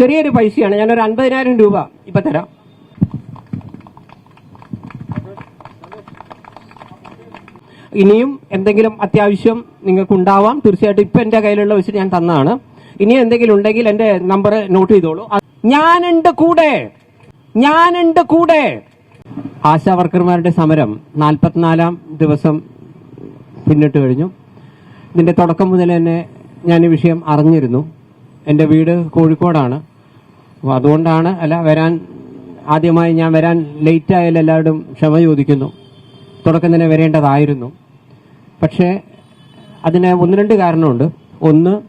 ചെറിയൊരു പൈസയാണ്. ഞാനൊരു അൻപതിനായിരം രൂപ ഇപ്പൊ തരാം. ഇനിയും എന്തെങ്കിലും അത്യാവശ്യം നിങ്ങൾക്ക് ഉണ്ടാവാം തീർച്ചയായിട്ടും ഇപ്പൊ എന്റെ കയ്യിലുള്ള വെച്ചിട്ട് ഞാൻ തന്നാണ് ഇനി എന്തെങ്കിലും ഉണ്ടെങ്കിൽ എന്റെ നമ്പർ നോട്ട് ചെയ്തോളൂ. ഞാനുണ്ട് കൂടെ. ഞാനുണ്ട് കൂടെ. ആശാ വർക്കർമാരുടെ സമരം നാൽപ്പത്തിനാലാം ദിവസം പിന്നിട്ട് കഴിഞ്ഞു. ഇതിന്റെ തുടക്കം മുതൽ തന്നെ ഞാൻ ഈ വിഷയം അറിഞ്ഞിരുന്നു. എന്റെ വീട് കോഴിക്കോടാണ്. അപ്പോൾ അതുകൊണ്ടാണ് അല്ല വരാൻ ആദ്യമായി ഞാൻ വരാൻ ലേറ്റ് ആയാലും എല്ലാവരും ക്ഷമ ചോദിക്കുന്നു. തുടക്കം തന്നെ വരേണ്ടതായിരുന്നു. പക്ഷേ അതിന് ഒന്ന് രണ്ട് കാരണമുണ്ട്. ഒന്ന്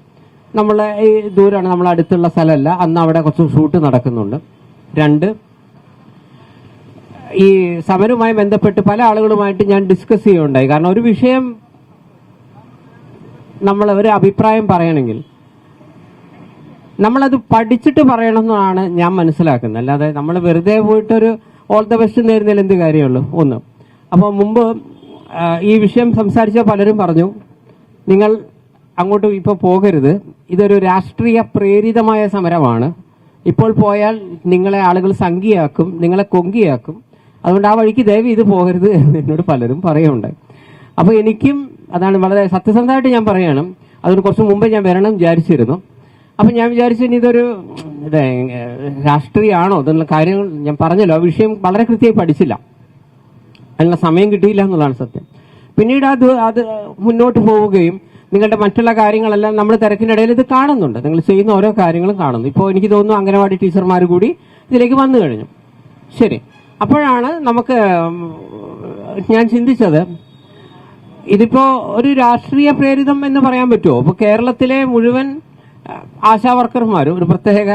നമ്മളെ ഈ ദൂരമാണ് നമ്മൾ അടുത്തുള്ള സ്ഥലമല്ല. അന്ന് അവിടെ കുറച്ച് ഷൂട്ട് നടക്കുന്നുണ്ട്. രണ്ട് ഈ സമരവുമായി ബന്ധപ്പെട്ട് പല ആളുകളുമായിട്ട് ഞാൻ ഡിസ്കസ് ചെയ്യുകയുണ്ടായി. കാരണം ഒരു വിഷയം നമ്മൾ ഒരു അഭിപ്രായം പറയണമെങ്കിൽ നമ്മളത് പഠിച്ചിട്ട് പറയണമെന്നാണ് ഞാൻ മനസ്സിലാക്കുന്നത്. അല്ലാതെ നമ്മൾ വെറുതെ പോയിട്ടൊരു ഓൾ ദ ബെസ്റ്റ് നേരുന്നതിൽ എന്ത് കാര്യമുള്ളൂ? ഒന്ന്. അപ്പോൾ മുമ്പ് ഈ വിഷയം സംസാരിച്ച പലരും പറഞ്ഞു നിങ്ങൾ അങ്ങോട്ട് ഇപ്പോൾ പോകരുത്. ഇതൊരു രാഷ്ട്രീയ പ്രേരിതമായ സമരമാണ്. ഇപ്പോൾ പോയാൽ നിങ്ങളെ ആളുകൾ സംഖ്യയാക്കും നിങ്ങളെ കൊങ്കിയാക്കും. അതുകൊണ്ട് ആ വഴിക്ക് ദയവ് ഇത് പോകരുത് എന്ന് എന്നോട് പലരും പറയുന്നുണ്ട്. അപ്പോൾ എനിക്കും അതാണ് വളരെ സത്യസന്ധമായിട്ട് ഞാൻ പറയണം. അതിന് കുറച്ച് മുമ്പേ ഞാൻ വരണം വിചാരിച്ചിരുന്നു. അപ്പൊ ഞാൻ വിചാരിച്ചു ഇനി ഇതൊരു ഇത് രാഷ്ട്രീയമാണോ ഇതെന്നുള്ള കാര്യങ്ങൾ ഞാൻ പറഞ്ഞല്ലോ. ആ വിഷയം വളരെ കൃത്യമായി പഠിച്ചില്ല. അതിനുള്ള സമയം കിട്ടിയില്ല എന്നുള്ളതാണ് സത്യം. പിന്നീട് അത് അത് മുന്നോട്ട് പോവുകയും നിങ്ങളുടെ മറ്റുള്ള കാര്യങ്ങളെല്ലാം നമ്മൾ തിരക്കിനിടയിൽ ഇത് കാണുന്നുണ്ട്. നിങ്ങൾ ചെയ്യുന്ന ഓരോ കാര്യങ്ങളും കാണുന്നു. ഇപ്പോൾ എനിക്ക് തോന്നുന്നു അംഗനവാടി ടീച്ചർമാർ കൂടി ഇതിലേക്ക് വന്നു കഴിഞ്ഞു. ശരി. അപ്പോഴാണ് നമുക്ക് ഞാൻ ചിന്തിച്ചത് ഇതിപ്പോ ഒരു രാഷ്ട്രീയ പ്രേരിതം എന്ന് പറയാൻ പറ്റുമോ? അപ്പോൾ കേരളത്തിലെ മുഴുവൻ അഹ്, ആശാ വർക്കർമാരും ഒരു പ്രത്യേക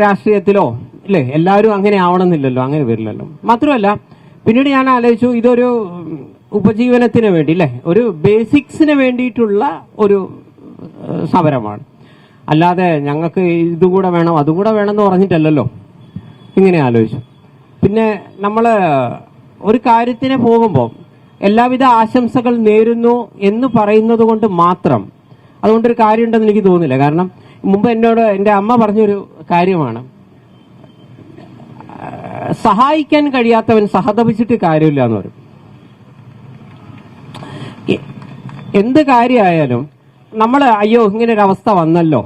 രാഷ്ട്രീയത്തിലോ അല്ലേ എല്ലാവരും അങ്ങനെ ആവണമെന്നില്ലല്ലോ അങ്ങനെ വരില്ലല്ലോ. മാത്രമല്ല പിന്നീട് ഞാൻ ആലോചിച്ചു ഇതൊരു ഉപജീവനത്തിന് വേണ്ടി അല്ലേ ഒരു ബേസിക്സിന് വേണ്ടിയിട്ടുള്ള ഒരു സമരമാണ്. അല്ലാതെ ഞങ്ങൾക്ക് ഇതുകൂടെ വേണം അതും കൂടെ വേണം എന്ന് പറഞ്ഞിട്ടല്ലല്ലോ. ഇങ്ങനെ ആലോചിച്ചു. പിന്നെ നമ്മൾ ഒരു കാര്യത്തിന് പോകുമ്പോൾ എല്ലാവിധ ആശംസകൾ നേരുന്നു എന്ന് പറയുന്നത് കൊണ്ട് മാത്രം അതുകൊണ്ടൊരു കാര്യമുണ്ടെന്ന് എനിക്ക് തോന്നുന്നില്ല. കാരണം മുമ്പ് എന്നോട് എന്റെ അമ്മ പറഞ്ഞൊരു കാര്യമാണ്. സഹായിക്കാൻ കഴിയാത്തവൻ സഹതപിച്ചിട്ട് കാര്യമില്ല എന്ന് പറയും. എന്ത് കാര്യമായാലും നമ്മൾ അയ്യോ ഇങ്ങനെ ഒരു അവസ്ഥ വന്നല്ലോ.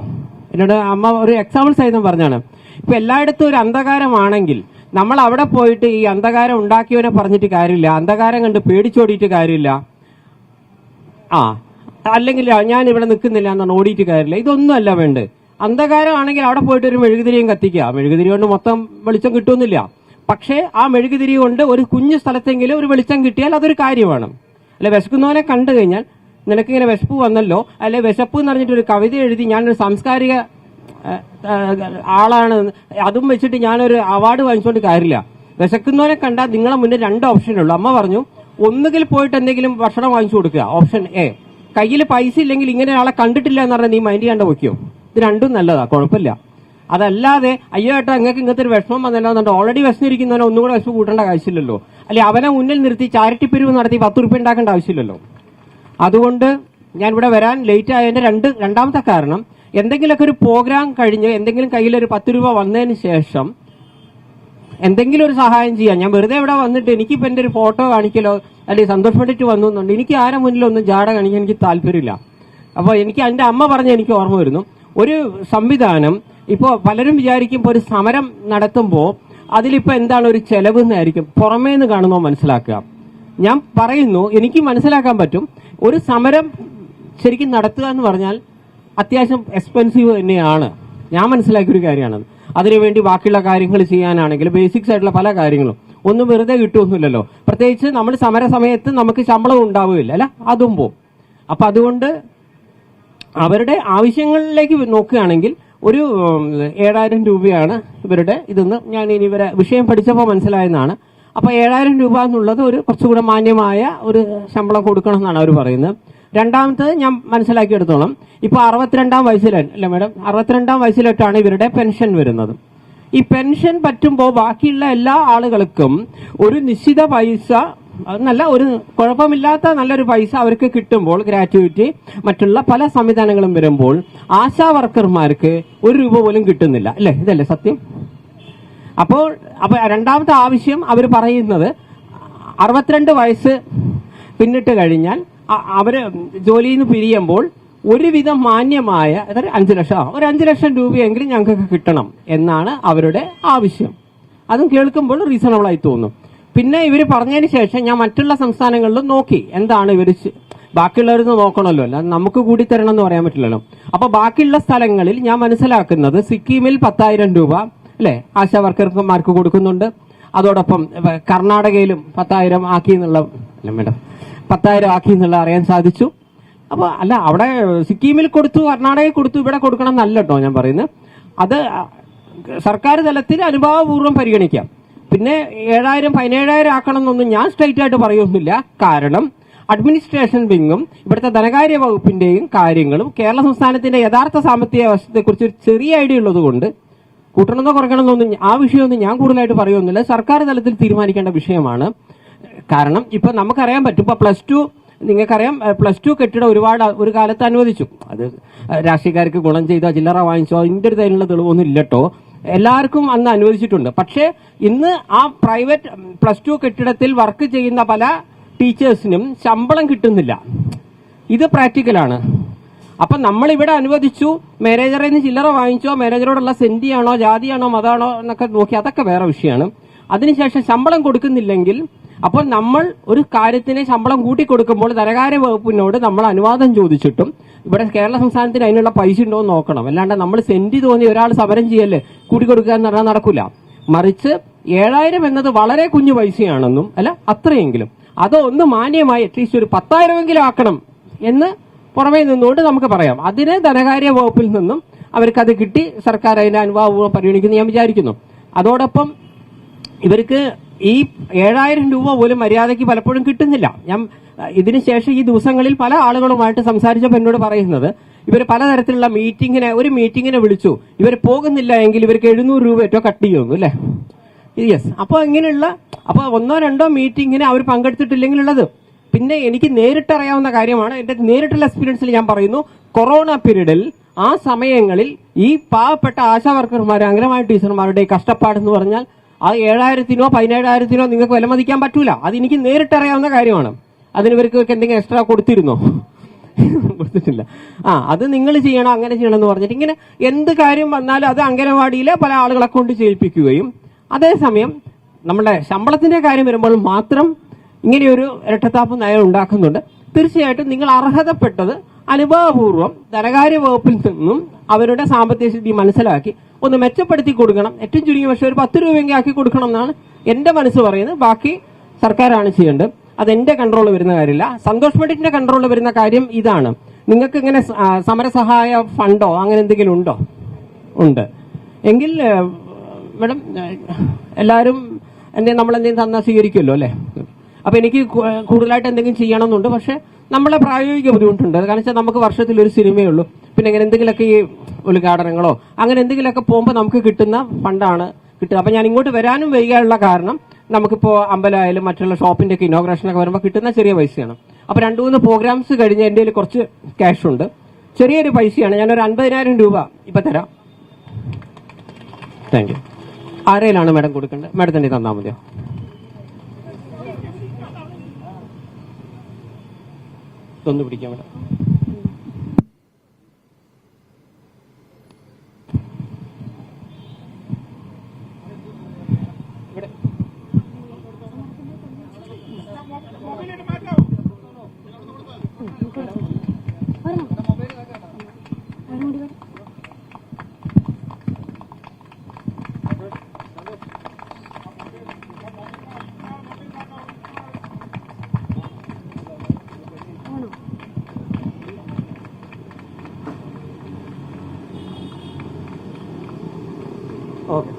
എന്നോട് അമ്മ ഒരു എക്സാമ്പിൾ സഹിതം പറഞ്ഞാണ്. ഇപ്പൊ എല്ലായിടത്തും ഒരു അന്ധകാരമാണെങ്കിൽ നമ്മൾ അവിടെ പോയിട്ട് ഈ അന്ധകാരം ഉണ്ടാക്കിയവനെ പറഞ്ഞിട്ട് കാര്യമില്ല. അന്ധകാരം കണ്ട് പേടിച്ചോടിയിട്ട് കാര്യമില്ല. ആ അല്ലെങ്കിൽ ഞാൻ ഇവിടെ നിൽക്കുന്നില്ല എന്നാണ് ഓടിയിട്ട് കാര്യമില്ല ഇതൊന്നും അല്ല വേണ്ട അന്ധകാരമാണെങ്കിൽ അവിടെ പോയിട്ട് ഒരു മെഴുകുതിരിയും കത്തിക്കുക. മെഴുകുതിരി കൊണ്ട് മൊത്തം വെളിച്ചം കിട്ടുമെന്നില്ല പക്ഷേ ആ മെഴുകുതിരി കൊണ്ട് ഒരു കുഞ്ഞു സ്ഥലത്തെങ്കിലും ഒരു വെളിച്ചം കിട്ടിയാൽ അതൊരു കാര്യമാണ്. അല്ലെ വിശക്കുന്നവനെ കണ്ടു കഴിഞ്ഞാൽ നിനക്ക് ഇങ്ങനെ വിശപ്പ് വന്നല്ലോ അല്ലെ വിശപ്പ് എന്ന് പറഞ്ഞിട്ട് ഒരു കവിത എഴുതി ഞാനൊരു സാംസ്കാരിക ആളാണ്. അതും വെച്ചിട്ട് ഞാനൊരു അവാർഡ് വാങ്ങിച്ചുകൊണ്ട് കാര്യമില്ല. വിശക്കുന്നവനെ കണ്ടാൽ നിങ്ങളെ മുന്നേ രണ്ട് ഓപ്ഷനേ ഉള്ളൂ. അമ്മ പറഞ്ഞു ഒന്നുകിൽ പോയിട്ട് എന്തെങ്കിലും ഭക്ഷണം വാങ്ങിച്ചു കൊടുക്കുക. ഓപ്ഷൻ എ കയ്യിൽ പൈസ ഇല്ലെങ്കിൽ ഇങ്ങനെ ആളെ കണ്ടിട്ടില്ല എന്ന് പറഞ്ഞാൽ നീ മൈൻഡ് ചെയ്യാണ്ട് വയ്ക്കോ ഇത് രണ്ടും നല്ലതാ കുഴപ്പമില്ല അതല്ലാതെ അയ്യോ ഏട്ടാ നിങ്ങൾക്ക് ഇങ്ങനത്തെ ഒരു വിഷമം വന്നല്ലോ എന്നുണ്ട് ഓൾറെഡി വിഷമിരിക്കുന്നവനെ ഒന്നും കൂടെ വിഷമം കൂട്ടേണ്ട ആവശ്യമില്ലല്ലോ. അല്ലെ അവനെ മുന്നിൽ നിർത്തി ചാരിറ്റി പിരിവ് നടത്തി പത്ത് റുപ്യ ഉണ്ടാക്കേണ്ട ആവശ്യമില്ലല്ലോ. അതുകൊണ്ട് ഞാൻ ഇവിടെ വരാൻ ലേറ്റ് ആയതിന്റെ രണ്ട് രണ്ടാമത്തെ കാരണം എന്തെങ്കിലുമൊക്കെ ഒരു പ്രോഗ്രാം കഴിഞ്ഞ് എന്തെങ്കിലും കയ്യിൽ ഒരു പത്ത് രൂപ വന്നതിന് ശേഷം എന്തെങ്കിലും ഒരു സഹായം ചെയ്യാം ഞാൻ വെറുതെ ഇവിടെ വന്നിട്ട് എനിക്കിപ്പോ എന്റെ ഒരു ഫോട്ടോ കാണിക്കലോ അല്ലെങ്കിൽ സന്തോഷപ്പെട്ടിട്ട് വന്നു എന്നുണ്ട്. എനിക്ക് ആരെ മുന്നിലൊന്നും ജാട കാണിക്കാൻ എനിക്ക് താല്പര്യമില്ല. അപ്പോൾ എനിക്ക് എന്റെ അമ്മ പറഞ്ഞ എനിക്ക് ഓർമ്മ വരുന്നു. ഒരു സംവിധാനം ഇപ്പോ പലരും വിചാരിക്കും ഒരു സമരം നടത്തുമ്പോൾ അതിലിപ്പോൾ എന്താണ് ഒരു ചെലവ് എന്നായിരിക്കും. പുറമേ നിന്ന് കാണുമ്പോൾ മനസ്സിലാക്കുക. ഞാൻ പറയുന്നു എനിക്ക് മനസ്സിലാക്കാൻ പറ്റും. ഒരു സമരം ശരിക്കും നടത്തുക എന്ന് പറഞ്ഞാൽ അത്യാവശ്യം എക്സ്പെൻസീവ് തന്നെയാണ്. ഞാൻ മനസ്സിലാക്കിയൊരു കാര്യമാണ്. അതിനുവേണ്ടി ബാക്കിയുള്ള കാര്യങ്ങൾ ചെയ്യാനാണെങ്കിൽ ബേസിക്സ് ആയിട്ടുള്ള പല കാര്യങ്ങളും. ഒന്നും വെറുതെ കിട്ടുമൊന്നുമില്ലല്ലോ പ്രത്യേകിച്ച് നമ്മൾ സമര സമയത്ത് നമുക്ക് ശമ്പളം ഉണ്ടാവുകയില്ല അല്ല? അതും പോവും. അപ്പൊ അതുകൊണ്ട് അവരുടെ ആവശ്യങ്ങളിലേക്ക് നോക്കുകയാണെങ്കിൽ ഒരു ഏഴായിരം രൂപയാണ് ഇവരുടെ ഇതെന്ന് ഞാൻ ഇനി ഇവരെ വിഷയം പഠിച്ചപ്പോൾ മനസ്സിലായെന്നാണ്. അപ്പൊ ഏഴായിരം രൂപ എന്നുള്ളത് ഒരു കുറച്ചുകൂടെ മാന്യമായ ഒരു ശമ്പളം കൊടുക്കണം എന്നാണ് അവർ പറയുന്നത്. രണ്ടാമത്തത് ഞാൻ മനസ്സിലാക്കിയെടുത്തോളം ഇപ്പൊ അറുപത്തിരണ്ടാം വയസ്സിൽ അല്ല മേഡം അറുപത്തിരണ്ടാം വയസ്സിലോട്ടാണ് ഇവരുടെ പെൻഷൻ വരുന്നത്. ഈ പെൻഷൻ പറ്റുമ്പോൾ ബാക്കിയുള്ള എല്ലാ ആളുകൾക്കും ഒരു നിശ്ചിത പൈസ നല്ല ഒരു കുഴപ്പമില്ലാത്ത നല്ലൊരു പൈസ അവർക്ക് കിട്ടുമ്പോൾ ഗ്രാറ്റുവിറ്റി മറ്റുള്ള പല സംവിധാനങ്ങളും വരുമ്പോൾ ആശാ വർക്കർമാർക്ക് ഒരു രൂപ പോലും കിട്ടുന്നില്ല. അല്ലേ? ഇതല്ലേ സത്യം? അപ്പോൾ അപ്പൊ രണ്ടാമത്തെ ആവശ്യം അവർ പറയുന്നത് അറുപത്തിരണ്ട് വയസ്സ് പിന്നിട്ട് കഴിഞ്ഞാൽ അവർ ജോലിയിൽ നിന്ന് പിരിയുമ്പോൾ ഒരുവിധം മാന്യമായ അതായത് അഞ്ചു ലക്ഷം ഒരു അഞ്ചു ലക്ഷം രൂപയെങ്കിലും ഞങ്ങൾക്ക് കിട്ടണം എന്നാണ് അവരുടെ ആവശ്യം. അതും കേൾക്കുമ്പോൾ റീസണബിൾ ആയി തോന്നും. പിന്നെ ഇവർ പറഞ്ഞതിന് ശേഷം ഞാൻ മറ്റുള്ള സംസ്ഥാനങ്ങളിലും നോക്കി. എന്താണ് ഇവർ ബാക്കിയുള്ളവർ നോക്കണമല്ലോ. അല്ല നമുക്ക് കൂടി തരണം എന്ന് പറയാൻ പറ്റില്ലല്ലോ. അപ്പൊ ബാക്കിയുള്ള സ്ഥലങ്ങളിൽ ഞാൻ മനസ്സിലാക്കുന്നത് സിക്കിമിൽ പത്തായിരം രൂപ അല്ലെ ആശാ വർക്കർമാർക്ക് കൊടുക്കുന്നുണ്ട്. അതോടൊപ്പം കർണാടകയിലും പത്തായിരം ആക്കി എന്നുള്ള മേഡം പത്തായിരം ആക്കി എന്നുള്ള അറിയാൻ സാധിച്ചു. അപ്പൊ അല്ല അവിടെ സിക്കിമിൽ കൊടുത്തു കർണാടകയിൽ കൊടുത്തു ഇവിടെ കൊടുക്കണം എന്നല്ല കേട്ടോ ഞാൻ പറയുന്നത്. അത് സർക്കാർ തലത്തിൽ അനുഭാവപൂർവം പരിഗണിക്കാം. പിന്നെ ഏഴായിരം പതിനേഴായിരം ആക്കണം എന്നൊന്നും ഞാൻ സ്ട്രൈറ്റ് ആയിട്ട് പറയുന്നില്ല. കാരണം അഡ്മിനിസ്ട്രേഷൻ വിങ്ങും ഇവിടുത്തെ ധനകാര്യ വകുപ്പിന്റെയും കാര്യങ്ങളും കേരള സംസ്ഥാനത്തിന്റെ യഥാർത്ഥ സാമ്പത്തിക വശത്തെക്കുറിച്ച് ഒരു ചെറിയ ഐഡിയ ഉള്ളതുകൊണ്ട് കൂട്ടണമെന്നോ കുറയ്ക്കണമെന്നൊന്നും ആ വിഷയമൊന്നും ഞാൻ കൂടുതലായിട്ട് പറയുന്നില്ല. സർക്കാർ തലത്തിൽ തീരുമാനിക്കേണ്ട വിഷയമാണ്. കാരണം ഇപ്പൊ നമുക്കറിയാൻ പറ്റും ഇപ്പൊ പ്ലസ് ടു നിങ്ങൾക്കറിയാം പ്ലസ് ടു കെട്ടിടം ഒരുപാട് ഒരു കാലത്ത് അനുവദിച്ചു. അത് രാഷ്ട്രീയക്കാർക്ക് ഗുണം ചെയ്തോ ചില്ലറ വാങ്ങിച്ചോ ഇതിന്റെ ഒരു തരത്തിലുള്ള തെളിവൊന്നും ഇല്ലട്ടോ. എല്ലാവർക്കും അന്ന് അനുവദിച്ചിട്ടുണ്ട്. പക്ഷേ ഇന്ന് ആ പ്രൈവറ്റ് പ്ലസ് ടു കെട്ടിടത്തിൽ വർക്ക് ചെയ്യുന്ന പല ടീച്ചേഴ്സിനും ശമ്പളം കിട്ടുന്നില്ല. ഇത് പ്രാക്ടിക്കലാണ്. അപ്പൊ നമ്മൾ ഇവിടെ അനുവദിച്ചു മാനേജറിൽ നിന്ന് ചില്ലറ വാങ്ങിച്ചോ മാനേജറോടുള്ള സെന്റിയാണോ ജാതിയാണോ മതാണോ എന്നൊക്കെ നോക്കി അതൊക്കെ വേറെ വിഷയമാണ്. അതിനുശേഷം ശമ്പളം കൊടുക്കുന്നില്ലെങ്കിൽ അപ്പോൾ നമ്മൾ ഒരു കാര്യത്തിന് ശമ്പളം കൂട്ടി കൊടുക്കുമ്പോൾ ധനകാര്യ വകുപ്പിനോട് നമ്മൾ അനുവാദം ചോദിച്ചിട്ടും ഇവിടെ കേരള സംസ്ഥാനത്തിന് അതിനുള്ള പൈസ ഉണ്ടോ എന്ന് നോക്കണം. അല്ലാണ്ട് നമ്മൾ സെന്റ് തോന്നി ഒരാൾ സമരം ചെയ്യല്ലേ? കൂട്ടി കൊടുക്കുക എന്ന് പറഞ്ഞാൽ നടക്കില്ല മറിച്ച് ഏഴായിരം എന്നത് വളരെ കുഞ്ഞു പൈസയാണെന്നും അല്ല അത്രയെങ്കിലും. അതൊന്ന് മാന്യമായി അറ്റ്ലീസ്റ്റ് ഒരു പത്തായിരമെങ്കിലും ആക്കണം എന്ന് പുറമേ നിന്നുകൊണ്ട് നമുക്ക് പറയാം. അതിന് ധനകാര്യ വകുപ്പിൽ നിന്നും അവർക്ക് അത് കിട്ടി. സർക്കാർ അതിന്റെ അനുഭാവം പരിഗണിക്കുന്നു ഞാൻ വിചാരിക്കുന്നു. അതോടൊപ്പം ഇവർക്ക് ഈ ഏഴായിരം രൂപ പോലും മര്യാദയ്ക്ക് പലപ്പോഴും കിട്ടുന്നില്ല. ഞാൻ ഇതിനുശേഷം ഈ ദിവസങ്ങളിൽ പല ആളുകളുമായിട്ട് സംസാരിച്ചപ്പോൾ എന്നോട് പറയുന്നത് ഇവർ പലതരത്തിലുള്ള മീറ്റിങ്ങിനെ ഒരു മീറ്റിങ്ങിനെ വിളിച്ചു. ഇവർ പോകുന്നില്ല എങ്കിൽ ഇവർക്ക് എഴുന്നൂറ് രൂപ ഏറ്റവും കട്ട് ചെയ്യുന്നു അല്ലേ? യെസ് അപ്പോൾ ഇങ്ങനെയുള്ള അപ്പോൾ ഒന്നോ രണ്ടോ മീറ്റിങ്ങിന് അവർ പങ്കെടുത്തിട്ടില്ലെങ്കിലുള്ളത്. പിന്നെ എനിക്ക് നേരിട്ടറിയാവുന്ന കാര്യമാണ് എന്റെ നേരിട്ടുള്ള എക്സ്പീരിയൻസിൽ ഞാൻ പറയുന്നു കൊറോണ പീരീഡിൽ ആ സമയങ്ങളിൽ ഈ പാവപ്പെട്ട ആശാ വർക്കർമാർ അംഗനവാടി ടീച്ചർമാരുടെ കഷ്ടപ്പാട് എന്ന് പറഞ്ഞാൽ ആ ഏഴായിരത്തിനോ പതിനേഴായിരത്തിനോ നിങ്ങൾക്ക് വിലമതിക്കാൻ പറ്റൂല. അത് എനിക്ക് നേരിട്ടറിയാവുന്ന കാര്യമാണ്. അതിന് ഇവർക്ക് ഇവർക്ക് എന്തെങ്കിലും എക്സ്ട്രാ കൊടുത്തിരുന്നോ? കൊടുത്തിട്ടില്ല. ആ അത് നിങ്ങൾ ചെയ്യണം അങ്ങനെ ചെയ്യണം എന്ന് പറഞ്ഞിട്ട് ഇങ്ങനെ എന്ത് കാര്യം വന്നാലും അത് അംഗനവാടിയിലെ പല ആളുകളെ കൊണ്ട് ചെയ്യിപ്പിക്കുകയും അതേസമയം നമ്മുടെ ശമ്പളത്തിന്റെ കാര്യം വരുമ്പോൾ മാത്രം ഇങ്ങനെയൊരു ഇരട്ടത്താപ്പ് നയം ഉണ്ടാക്കുന്നുണ്ട്. തീർച്ചയായിട്ടും നിങ്ങൾ അർഹതപ്പെട്ടത് അനുഭവപൂർവം ധനകാര്യ വകുപ്പിൽ നിന്നും അവരുടെ സാമ്പത്തിക സ്ഥിതി മനസ്സിലാക്കി ഒന്ന് മെച്ചപ്പെടുത്തി കൊടുക്കണം. ഏറ്റവും ചുരുങ്ങിയ പക്ഷേ ഒരു പത്ത് രൂപയെങ്കിലും ആക്കി കൊടുക്കണം എന്നാണ് എന്റെ മനസ്സ് പറയുന്നത്. ബാക്കി സർക്കാരാണ് ചെയ്യേണ്ടത്. അത് എന്റെ കൺട്രോളിൽ വരുന്ന കാര്യമില്ല. സന്തോഷ് പണ്ഡിറ്റിന്റെ കൺട്രോളിൽ വരുന്ന കാര്യം ഇതാണ്. നിങ്ങൾക്ക് ഇങ്ങനെ സമരസഹായ ഫണ്ടോ അങ്ങനെ എന്തെങ്കിലും ഉണ്ടോ? ഉണ്ട്. എങ്കിൽ മേഡം എല്ലാവരും എന്തെങ്കിലും നമ്മൾ എന്തെങ്കിലും തന്നാൽ സ്വീകരിക്കുമല്ലോ അല്ലേ? അപ്പൊ എനിക്ക് കൂടുതലായിട്ട് എന്തെങ്കിലും ചെയ്യണമെന്നുണ്ട്. പക്ഷെ നമ്മളെ പ്രായോഗിക ബുദ്ധിമുട്ടുണ്ട്. കാരണം വെച്ചാൽ നമുക്ക് വർഷത്തിൽ ഒരു സിനിമയേ ഉള്ളൂ. പിന്നെ ഇങ്ങനെ എന്തെങ്കിലുമൊക്കെ ഈ ഉദ്ഘാടനങ്ങളോ അങ്ങനെ എന്തെങ്കിലുമൊക്കെ പോകുമ്പോൾ നമുക്ക് കിട്ടുന്ന ഫണ്ടാണ് കിട്ടുക അപ്പൊ ഞാൻ ഇങ്ങോട്ട് വരാനും വൈകാനുള്ള കാരണം നമുക്കിപ്പോ അമ്പലമായാലും മറ്റുള്ള ഷോപ്പിന്റെ ഒക്കെ ഇനോഗ്രേഷൻ ഒക്കെ വരുമ്പോൾ കിട്ടുന്ന ചെറിയ പൈസയാണ്. അപ്പൊ രണ്ടു മൂന്ന് പ്രോഗ്രാംസ് കഴിഞ്ഞ് എന്റെ കയ്യിൽ കുറച്ച് ക്യാഷ് ഉണ്ട്. ചെറിയൊരു പൈസയാണ്. ഞാനൊരു അൻപതിനായിരം രൂപ ഇപ്പൊ തരാം. താങ്ക് യു ആരെയിലാണ് മാഡം കൊടുക്കേണ്ടത്? മാഡത്തിന്റെ തന്നാൽ മതിയോ? ഒന്ന് പിടിക്കാം മാഡം ഓക്കെ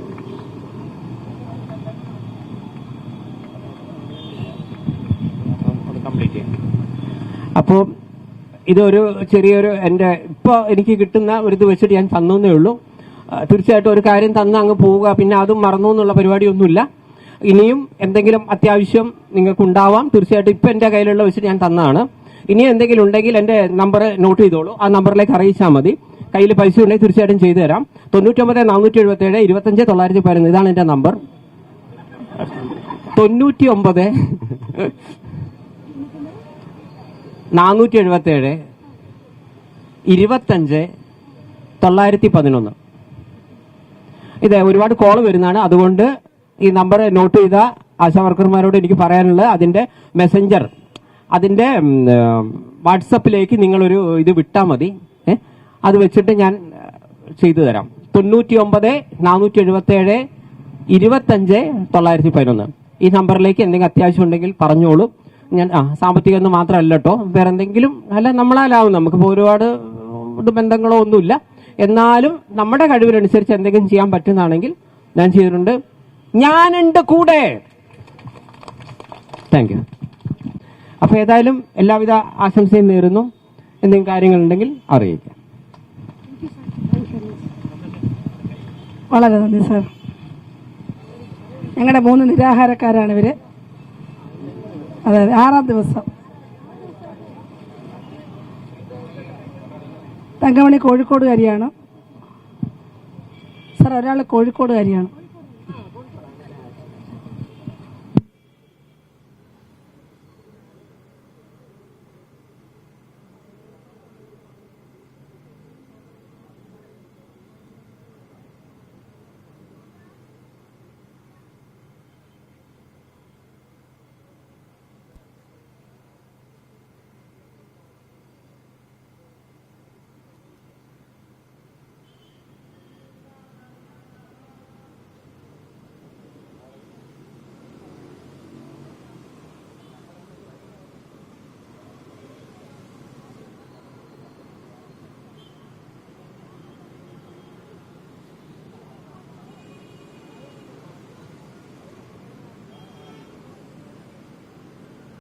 അപ്പോൾ ഇതൊരു ചെറിയൊരു എന്റെ ഇപ്പോൾ എനിക്ക് കിട്ടുന്ന ഒരു ഇത് വെച്ചിട്ട് ഞാൻ തന്നേ ഉള്ളൂ. തീർച്ചയായിട്ടും ഒരു കാര്യം തന്ന അങ്ങ് പോവുക പിന്നെ അതും മറന്നു എന്നുള്ള പരിപാടിയൊന്നുമില്ല. ഇനിയും എന്തെങ്കിലും അത്യാവശ്യം നിങ്ങൾക്ക് ഉണ്ടാവാം തീർച്ചയായിട്ടും ഇപ്പൊ എന്റെ കയ്യിലുള്ള വെച്ചിട്ട് ഞാൻ തന്നാണ് ഇനി എന്തെങ്കിലും ഉണ്ടെങ്കിൽ എന്റെ നമ്പർ നോട്ട് ചെയ്തോളൂ. ആ നമ്പറിലേക്ക് അറിയിച്ചാൽ മതി. കയ്യിൽ പൈസ ഉണ്ടെങ്കിൽ തീർച്ചയായിട്ടും ചെയ്തു തരാം. തൊണ്ണൂറ്റൊമ്പത് നാനൂറ്റി എഴുപത്തി ഏഴ് ഇരുപത്തഞ്ച് തൊള്ളായിരത്തി പതിനൊന്ന്. ഇതാണ് എന്റെ നമ്പർ. തൊണ്ണൂറ്റി ഒമ്പത് നാനൂറ്റി എഴുപത്തി ഏഴ് ഇരുപത്തഞ്ച് തൊള്ളായിരത്തി പതിനൊന്ന്. ഇത് ഒരുപാട് കോൾ വരുന്നതാണ്. അതുകൊണ്ട് ഈ നമ്പർ നോട്ട് ചെയ്ത ആശാവർക്കർമാരോട് എനിക്ക് പറയാനുള്ളത് അതിന്റെ മെസ്സഞ്ചർ അതിന്റെ വാട്സപ്പിലേക്ക് നിങ്ങളൊരു ഇത് വിട്ടാൽ മതി? അത് വെച്ചിട്ട് ഞാൻ ചെയ്തു തരാം. തൊണ്ണൂറ്റി ഒമ്പത് നാനൂറ്റി എഴുപത്തി ഏഴ് ഇരുപത്തഞ്ച് തൊള്ളായിരത്തി പതിനൊന്ന് ഈ നമ്പറിലേക്ക് എന്തെങ്കിലും അത്യാവശ്യം ഉണ്ടെങ്കിൽ പറഞ്ഞോളൂ. ഞാൻ ആ സാമ്പത്തികം എന്ന് മാത്രമല്ല കേട്ടോ വേറെ എന്തെങ്കിലും അല്ല നമ്മളാലാവും. നമുക്കിപ്പോൾ ഒരുപാട് ബന്ധങ്ങളോ ഒന്നുമില്ല. എന്നാലും നമ്മുടെ കഴിവിനനുസരിച്ച് എന്തെങ്കിലും ചെയ്യാൻ പറ്റുന്നതാണെങ്കിൽ ഞാൻ ചെയ്തിട്ടുണ്ട്. ഞാനുണ്ട് കൂടെ. താങ്ക് യു അപ്പൊ ഏതായാലും എല്ലാവിധ ആശംസയും നേരുന്നു. എന്തെങ്കിലും കാര്യങ്ങളുണ്ടെങ്കിൽ അറിയിക്കാം. വളരെ നന്ദി സാർ ഞങ്ങളുടെ മൂന്ന് നിരാഹാരക്കാരാണ് ഇവർ. അതെ ആറാം ദിവസം. തങ്കമണി കോഴിക്കോടുകാരിയാണ്. സാർ ഒരാൾ കോഴിക്കോടുകാരിയാണ്.